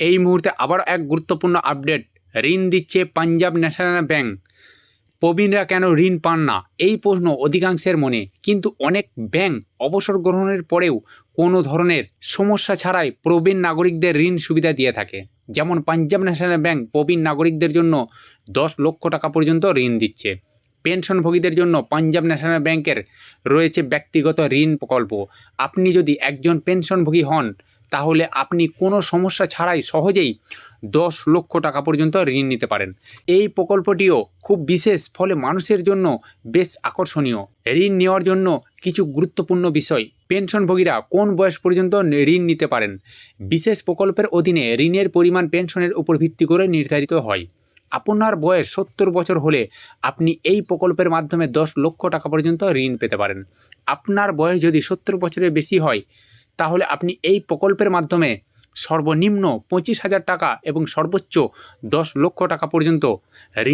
এই মুহূর্তে আবার এক গুরুত্বপূর্ণ আপডেট। ঋণ দিচ্ছে পাঞ্জাব ন্যাশনাল ব্যাংক। প্রবীণরা কেন ঋণ পান না? এই প্রশ্ন অধিকাংশের মনে। কিন্তু অনেক ব্যাংক অবসর গ্রহণের পরেও কোনো ধরনের সমস্যা ছাড়াই প্রবীণ নাগরিকদের ঋণ সুবিধা দিয়ে থাকে। যেমন পাঞ্জাব ন্যাশনাল ব্যাংক প্রবীণ নাগরিকদের জন্য দশ লক্ষ টাকা পর্যন্ত ঋণ দিচ্ছে। পেনশনভোগীদের জন্য পাঞ্জাব ন্যাশনাল ব্যাংকের রয়েছে ব্যক্তিগত ঋণ প্রকল্প। আপনি যদি একজন পেনশনভোগী হন তাহলে আপনি কোনো সমস্যা ছাড়াই সহজেই দশ লক্ষ টাকা পর্যন্ত ঋণ নিতে পারেন। এই প্রকল্পটিও খুব বিশেষ, ফলে মানুষের জন্য বেশ আকর্ষণীয়। ঋণ নেওয়ার জন্য কিছু গুরুত্বপূর্ণ বিষয়। পেনশনভোগীরা কোন বয়স পর্যন্ত ঋণ নিতে পারেন? বিশেষ প্রকল্পের অধীনে ঋণের পরিমাণ পেনশনের উপর ভিত্তি করে নির্ধারিত হয়। আপনার বয়স সত্তর বছর হলে আপনি এই প্রকল্পের মাধ্যমে দশ লক্ষ টাকা পর্যন্ত ঋণ পেতে পারেন। আপনার বয়স যদি সত্তর বছরের বেশি হয় তাহলে আপনি এই প্রকল্পের মাধ্যমে সর্বনিম্ন পঁচিশ হাজার টাকা এবং সর্বোচ্চ দশ লক্ষ টাকা পর্যন্ত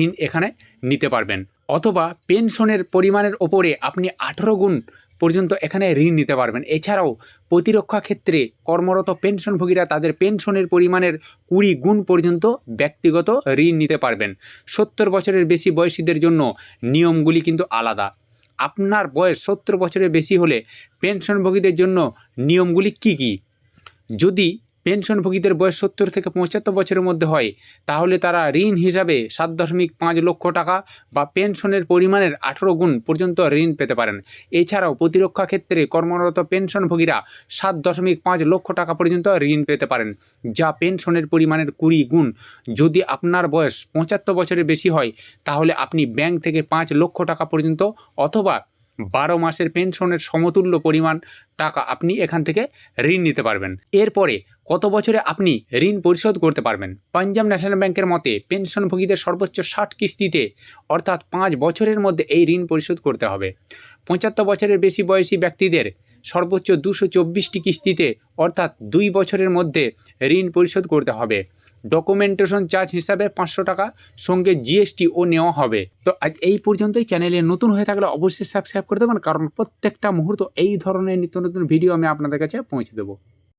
ঋণ এখানে নিতে পারবেন। অথবা পেনশনের পরিমাণের ওপরে আপনি আঠেরো গুণ পর্যন্ত এখানে ঋণ নিতে পারবেন। এছাড়াও প্রতিরক্ষা ক্ষেত্রে কর্মরত পেনশনভোগীরা তাদের পেনশনের পরিমাণের কুড়ি গুণ পর্যন্ত ব্যক্তিগত ঋণ নিতে পারবেন। সত্তর বছরের বেশি বয়সীদের জন্য নিয়মগুলি কিন্তু আলাদা। আপনার বয়স সত্তর বছরের বেশি হলে পেনশনভোগীদের জন্য নিয়মগুলি কি কি? যদি পেনশনভোগীদের বয়স সত্তর থেকে পঁচাত্তর বছরের মধ্যে হয়, তাহলে তারা ঋণ হিসাবে সাত দশমিক পাঁচ লক্ষ টাকা বা পেনশনের পরিমাণের আঠেরো গুণ পর্যন্ত ঋণ পেতে পারেন। এছাড়াও প্রতিরক্ষা ক্ষেত্রে কর্মরত পেনশনভোগীরা সাত দশমিক পাঁচ লক্ষ টাকা পর্যন্ত ঋণ পেতে পারেন, যা পেনশনের পরিমাণের কুড়ি গুণ। যদি আপনার বয়স পঁচাত্তর বছরের বেশি হয়, তাহলে আপনি ব্যাংক থেকে পাঁচ লক্ষ টাকা পর্যন্ত অথবা বারো মাসের পেনশনের সমতুল্য পরিমাণ টাকা আপনি এখান থেকে ঋণ নিতে পারবেন। এরপরে কত বছরে আপনি ঋণ পরিশোধ করতে পারবেন? পাঞ্জাব ন্যাশনাল ব্যাংকের মতে পেনশনভোগীদের সর্বোচ্চ ষাট কিস্তিতে অর্থাৎ পাঁচ বছরের মধ্যে এই ঋণ পরিশোধ করতে হবে। পঁচাত্তর বছরের বেশি বয়সী ব্যক্তিদের সর্বোচ্চ দুশো চব্বিশটি কিস্তিতে, অর্থাৎ দুই বছরের মধ্যে ঋণ পরিশোধ করতে হবে। ডকুমেন্টেশন চার্জ হিসাবে পাঁচশো টাকা, সঙ্গে জিএসটিও নেওয়া হবে। তো আজ এই পর্যন্তই। চ্যানেলে নতুন হয়ে থাকলে অবশ্যই সাবস্ক্রাইব করে দেবেন, কারণ প্রত্যেকটা মুহূর্ত এই ধরনের নিত্য নতুন ভিডিও আমি আপনাদের কাছে পৌঁছে দেবো।